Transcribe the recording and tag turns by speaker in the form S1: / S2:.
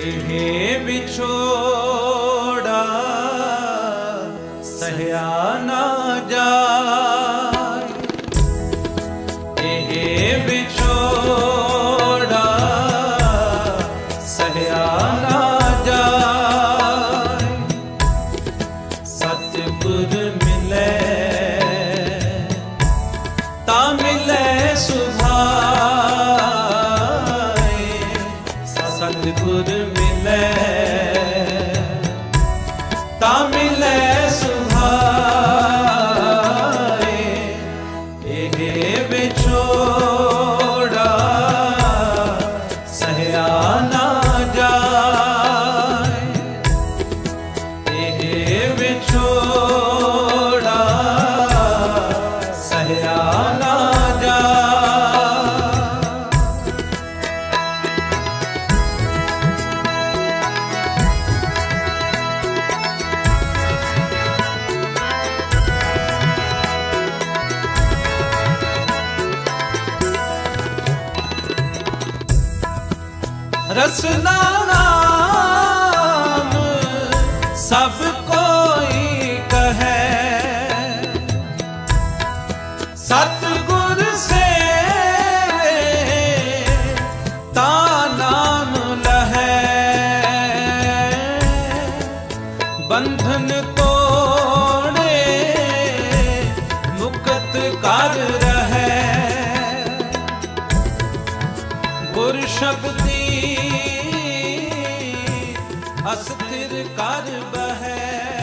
S1: ਇਹ ਵਿਛੋੜਾ ਸਹਿਆ ਨਾ ਜਾਏ। ਇਹ ਵਿਛੋੜਾ ਸਹਿਆ ਨਾ ਜਾਏ। ਸਤਿਗੁਰ ਸਤਿਗੁਰ ਮਿਲੈ ਤਾਂ ਮਿਲੈ ਸੁਭਾਏ ਇਹ ਵਿਛੋੜਾ ਸਹਿਆ ਨਾ ਜਾਏ। ਇਹ ਵਿਛੋੜਾ ਰਸਨਾ ਨਾਮ ਸਭ ਕੋਈ ਕਹੈ। ਸਤਿਗੁਰ ਸੇਵੇ ਤਾ ਨਾਮ ਲਹੈ। ਬੰਧਨ ਤੋੜੇ ਮੁਕਤ ਕਰ ਰਹੈ। ਗੁਰ ਸ਼ਬਦੀ ਅਸਥਿਰ ਕਰ ਬਹਿ।